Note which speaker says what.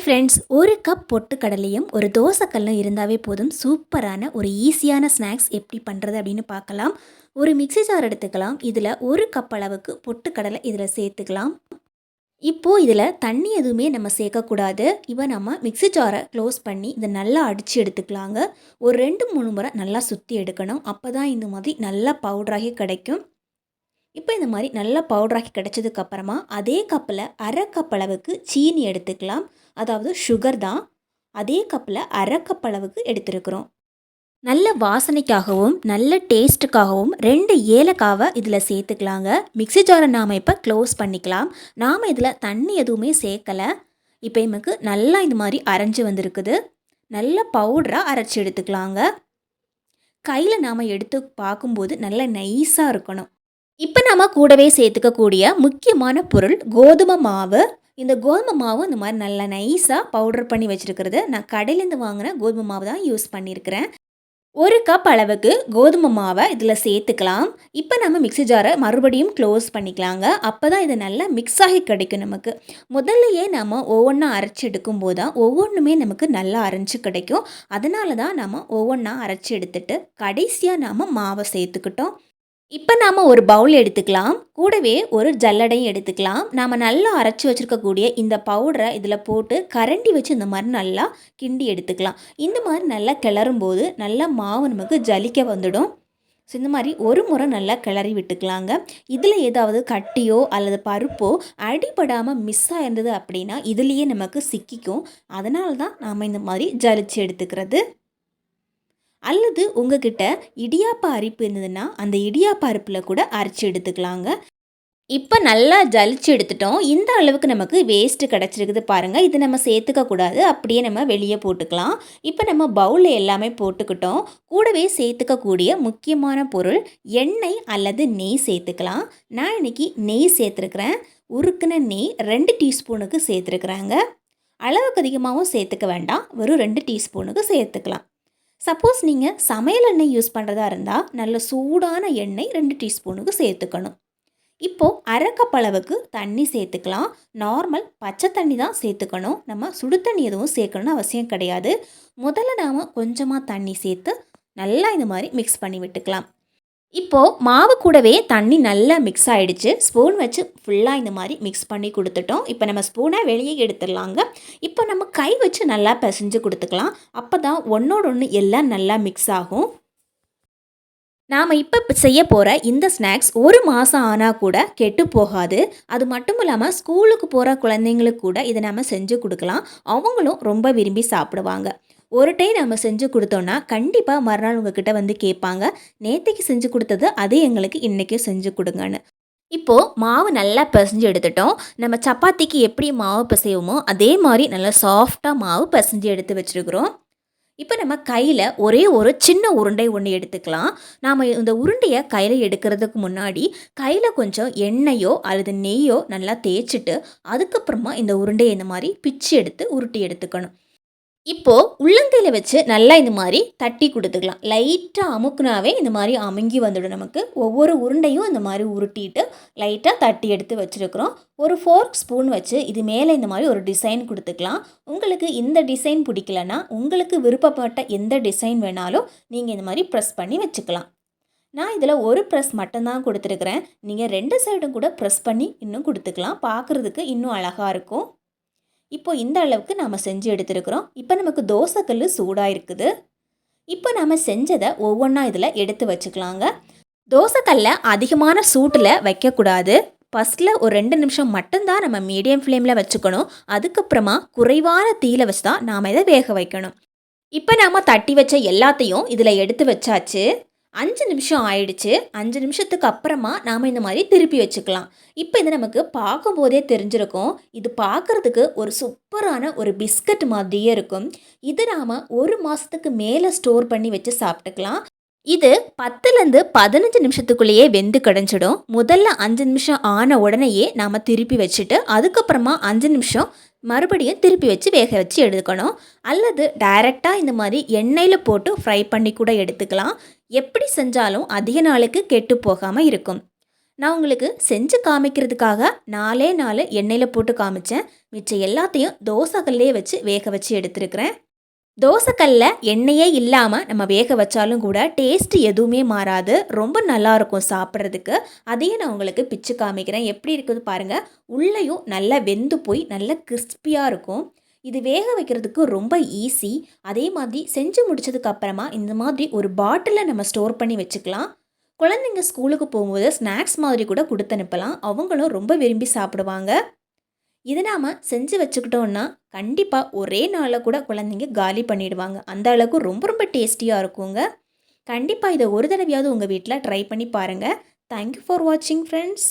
Speaker 1: Hi friends ஒரு cup பொட்டுக்கடலையும் ஒரு தோசைக்கல்லும் இருந்தாவே போதும். சூப்பரான ஒரு ஈஸியான ஸ்நாக்ஸ் எப்படி பண்ணுறது அப்படின்னு பார்க்கலாம். ஒரு மிக்ஸி ஜார் எடுத்துக்கலாம். இதில் ஒரு கப் அளவுக்கு பொட்டுக்கடலை இதில் சேர்த்துக்கலாம். இப்போது இதில் தண்ணி எதுவுமே நம்ம சேர்க்கக்கூடாது. இப்போ நம்ம மிக்ஸி ஜாரை க்ளோஸ் பண்ணி இதை நல்லா அடித்து எடுத்துக்கலாங்க. ஒரு ரெண்டு மூணு முறை நல்லா சுற்றி எடுக்கணும். அப்போ தான் இந்த மாதிரி நல்லா பவுடராகி கிடைக்கும். இப்போ இந்த மாதிரி நல்லா பவுடராக்கி கிடைச்சதுக்கப்புறமா அதே கப்பில் அரை கப் அளவுக்கு சீனி எடுத்துக்கலாம். அதாவது சுகர் தான். அதே கப்பில் அரை கப் அளவுக்கு எடுத்துருக்குறோம். நல்ல வாசனைக்காகவும் நல்ல டேஸ்ட்டுக்காகவும் ரெண்டு ஏலக்காவை இதில் சேர்த்துக்கலாங்க. மிக்ஸி ஜாரை நாம் இப்போ க்ளோஸ் பண்ணிக்கலாம். நாம் இதில் தண்ணி எதுவுமே சேர்க்கலை. இப்போ எமக்கு நல்லா இந்த மாதிரி அரைஞ்சு வந்திருக்குது. நல்ல பவுடராக அரைச்சி எடுத்துக்கலாங்க. கையில் நாம் எடுத்து பார்க்கும்போது நல்ல நைஸாக இருக்கணும். இப்போ நம்ம கூடவே சேர்த்துக்கக்கூடிய முக்கியமான பொருள் கோதுமை மாவு. இந்த கோதுமை மாவு இந்த மாதிரி நல்லா நைஸாக பவுடர் பண்ணி வச்சுருக்கிறது. நான் கடையிலேருந்து வாங்கின கோதுமை மாவு தான் யூஸ் பண்ணியிருக்கிறேன் ஒரு கப் அளவுக்கு கோதுமை மாவை இதில் சேர்த்துக்கலாம். இப்போ நம்ம மிக்ஸி ஜாரை மறுபடியும் க்ளோஸ் பண்ணிக்கலாங்க. அப்போ தான் இது நல்லா மிக்ஸ் ஆகி கிடைக்கும் நமக்கு. முதல்லையே நம்ம ஒவ்வொன்றா அரைச்சி எடுக்கும்போது தான் ஒவ்வொன்றுமே நமக்கு நல்லா அரைச்சி கிடைக்கும். அதனால தான் நம்ம ஒவ்வொன்றா அரைச்சி எடுத்துட்டு கடைசியாக நாம் மாவை சேர்த்துக்கிட்டோம். இப்போ நாம் ஒரு பவுல் எடுத்துக்கலாம். கூடவே ஒரு ஜல்லடையும் எடுத்துக்கலாம். நாம் நல்லா அரைச்சி வச்சுருக்கக்கூடிய இந்த பவுடரை இதில் போட்டு கரண்டி வச்சு இந்த மாதிரி நல்லா கிண்டி எடுத்துக்கலாம். இந்த மாதிரி நல்லா கிளறும் போது நல்லா மாவு நமக்கு ஜலிக்க வந்துடும். ஸோ இந்த மாதிரி ஒரு முறை நல்லா கிளறி விட்டுக்கலாங்க. இதில் ஏதாவது கட்டியோ அல்லது பருப்போ அடிபடாமல் மிஸ் ஆயிருந்தது அப்படின்னா இதுலேயே நமக்கு சிக்கிக்கும். அதனால தான் நாம் இந்த மாதிரி ஜலிச்சு எடுத்துக்கிறது. அல்லது உங்ககிட்ட இடியாப்ப அரிப்பு இருந்ததுன்னா அந்த இடியாப்ப அரிப்பில் கூட அரைச்சி எடுத்துக்கலாங்க. இப்போ நல்லா ஜலிச்சு எடுத்துட்டோம். இந்த அளவுக்கு நமக்கு வேஸ்ட்டு கிடச்சிருக்குது பாருங்கள் இது நம்ம சேர்த்துக்க கூடாது. அப்படியே நம்ம வெளியே போட்டுக்கலாம். இப்போ நம்ம பவுலில் எல்லாமே போட்டுக்கிட்டோம். கூடவே சேர்த்துக்கக்கூடிய முக்கியமான பொருள் எண்ணெய் அல்லது நெய் சேர்த்துக்கலாம். நான் இன்றைக்கி நெய் சேர்த்துருக்குறேன். உருக்குன நெய் ரெண்டு டீஸ்பூனுக்கு சேர்த்துருக்குறாங்க. அளவுக்கு அதிகமாகவும் சேர்த்துக்க வேண்டாம். வெறும் ரெண்டு டீஸ்பூனுக்கு சேர்த்துக்கலாம். சப்போஸ் நீங்கள் சமையல் எண்ணெய் யூஸ் பண்ணுறதா இருந்தால் நல்ல சூடான எண்ணெய் ரெண்டு டீஸ்பூனுக்கு சேர்த்துக்கணும். இப்போது அரை கப் அளவுக்கு தண்ணி சேர்த்துக்கலாம். நார்மல் பச்சை தண்ணி தான் சேர்த்துக்கணும். நம்ம சுடு தண்ணி எதுவும் சேர்க்கணும்னு அவசியம் கிடையாது. முதல்ல நாம் கொஞ்சமாக தண்ணி சேர்த்து நல்லா இந்த மாதிரி மிக்ஸ் பண்ணி விட்டுக்கலாம். இப்போது மாவு கூடவே தண்ணி நல்லா மிக்ஸ் ஆகிடுச்சு ஸ்பூன் வச்சு ஃபுல்லாக இந்த மாதிரி மிக்ஸ் பண்ணி கொடுத்துட்டோம். இப்போ நம்ம ஸ்பூனை வெளியே எடுத்துடலாங்க. இப்போ நம்ம கை வச்சு நல்லா பிசைஞ்சு கொடுத்துக்கலாம். அப்போ தான் ஒன்றோட ஒன்று எல்லாம் நல்லா மிக்ஸ் ஆகும். நாம் இப்போ செய்ய போகிற இந்த ஸ்நாக்ஸ் ஒரு மாதம் ஆனால் கூட கெட்டு போகாது. அது மட்டும் இல்லாமல் ஸ்கூலுக்கு போகிற குழந்தைங்களுக்கு கூட இதை நம்ம செஞ்சு கொடுக்கலாம். அவங்களும் ரொம்ப விரும்பி சாப்பிடுவாங்க. ஒரு டைம் நம்ம செஞ்சு கொடுத்தோன்னா கண்டிப்பாக மறுநாள் உங்ககிட்ட வந்து கேட்பாங்க. நேற்றுக்கு செஞ்சு கொடுத்தது அதே எங்களுக்கு இன்றைக்கும் செஞ்சு கொடுங்கன்னு. இப்போது மாவு நல்லா பிசைஞ்சு எடுத்துட்டோம். நம்ம சப்பாத்திக்கு எப்படி மாவு பிசைவோமோ அதே மாதிரி நல்லா சாஃப்டாக மாவு பிசைஞ்சு எடுத்து வச்சுருக்குறோம். இப்போ நம்ம கையில் ஒரே ஒரு சின்ன உருண்டை ஒன்று எடுத்துக்கலாம். நாம் இந்த உருண்டையை கையில் எடுக்கிறதுக்கு முன்னாடி கையில் கொஞ்சம் எண்ணெயோ அல்லது நெய்யோ நல்லா தேய்ச்சிட்டு அதுக்கப்புறமா இந்த உருண்டையை இந்த மாதிரி பிச்சு எடுத்து உருட்டி எடுத்துக்கணும். இப்போது உள்ளங்கையில் வச்சு நல்லா இந்த மாதிரி தட்டி கொடுத்துக்கலாம். லைட்டாக அமுக்குனாவே இந்த மாதிரி அமுங்கி வந்துடும் நமக்கு. ஒவ்வொரு உருண்டையும் இந்த மாதிரி உருட்டிட்டு லைட்டாக தட்டி எடுத்து வச்சுருக்குறோம். ஒரு ஃபோர்க் ஸ்பூன் வச்சு இது மேலே இந்த மாதிரி ஒரு டிசைன் கொடுத்துக்கலாம். உங்களுக்கு இந்த டிசைன் பிடிக்கலன்னா உங்களுக்கு விருப்பப்பட்ட எந்த டிசைன் வேணாலும் நீங்கள் இந்த மாதிரி ப்ரெஸ் பண்ணி வச்சுக்கலாம். நான் இதில் ஒரு ப்ரெஸ் மட்டும்தான் கொடுத்துருக்குறேன். நீங்கள் ரெண்டு சைடும் கூட ப்ரெஸ் பண்ணி இன்னும் கொடுத்துக்கலாம். பார்க்குறதுக்கு இன்னும் அழகாக இருக்கும். இப்போ இந்த அளவுக்கு நாம் செஞ்சு எடுத்துருக்குறோம். இப்போ நமக்கு தோசைக்கல் சூடாக இருக்குது இப்போ நாம் செஞ்சதை ஒவ்வொன்றா இதில் எடுத்து வச்சுக்கலாங்க. தோசைக்கல்லை அதிகமான சூட்டில் வைக்கக்கூடாது. ஃபஸ்ட்டில் ஒரு ரெண்டு நிமிஷம் மட்டும்தான் நம்ம மீடியம் ஃப்ளேமில் வச்சுக்கணும். அதுக்கப்புறமா குறைவான தீயில் வச்சு தான் நாம் இதை வேக வைக்கணும். இப்போ நாம் தட்டி வச்ச எல்லாத்தையும் இதில் எடுத்து வச்சாச்சு. அஞ்சு நிமிஷம் ஆயிடுச்சு. அஞ்சு நிமிஷத்துக்கு அப்புறமா நாம் இந்த மாதிரி திருப்பி வச்சுக்கலாம். இப்போ இது நமக்கு பார்க்கும்போதே தெரிஞ்சிருக்கும். இது பார்க்குறதுக்கு ஒரு சூப்பரான ஒரு பிஸ்கட் மாதிரியே இருக்கும். இது நாம் ஒரு மாதத்துக்கு மேலே ஸ்டோர் பண்ணி வச்சு சாப்பிட்டுக்கலாம். இது பத்துலேருந்து பதினஞ்சு நிமிஷத்துக்குள்ளேயே வெந்து கிடஞ்சிடும். முதல்ல அஞ்சு நிமிஷம் ஆன உடனேயே நாம் திருப்பி வச்சுட்டு அதுக்கப்புறமா அஞ்சு நிமிஷம் மறுபடியும் திருப்பி வச்சு வேக வச்சு எடுக்கணும். அல்லது டைரெக்டாக இந்த மாதிரி எண்ணெயில் போட்டு ஃப்ரை பண்ணி கூட எடுத்துக்கலாம். எப்படி செஞ்சாலும் அதிக நாளுக்கு கெட்டு போகாமல் இருக்கும். நான் உங்களுக்கு செஞ்சு காமிக்கிறதுக்காக நாலே நாலு எண்ணெயில் போட்டு காமிச்சேன். மிச்சம் எல்லாத்தையும் தோசைகள்லேயே வச்சு வேக வச்சு எடுத்துருக்கிறேன். தோசைக்கல்ல எண்ணெயே இல்லாமல் நம்ம வேக வச்சாலும் கூட டேஸ்ட் எதுவுமே மாறாது. ரொம்ப நல்லாயிருக்கும் சாப்பிட்றதுக்கு. அதையும் நான் உங்களுக்கு பிச்சு காமிக்கிறேன். எப்படி இருக்குது பாருங்கள் உள்ளேயும் நல்லா வெந்து போய் நல்லா கிறிஸ்பியாக இருக்கும். இது வேக வைக்கிறதுக்கு ரொம்ப ஈஸி அதே மாதிரி செஞ்சு முடிச்சதுக்கு அப்புறமா இந்த மாதிரி ஒரு பாட்டிலில் நம்ம ஸ்டோர் பண்ணி வச்சுக்கலாம். குழந்தைங்க ஸ்கூலுக்கு போகும்போது ஸ்நாக்ஸ் மாதிரி கூட கொடுத்து அனுப்பலாம். அவங்களும் ரொம்ப விரும்பி சாப்பிடுவாங்க. இதை நாம் செஞ்சு வச்சுக்கிட்டோன்னா கண்டிப்பாக ஒரே நாளில் கூட குழந்தைங்க காலி பண்ணிடுவாங்க. அந்த அளவுக்கு ரொம்ப ரொம்ப டேஸ்டியாக இருக்குங்க. கண்டிப்பாக இதை ஒரு தடவையாவது உங்கள் வீட்டில் ட்ரை பண்ணி பாருங்கள் தேங்க்யூ ஃபார் வாட்சிங் ஃப்ரெண்ட்ஸ்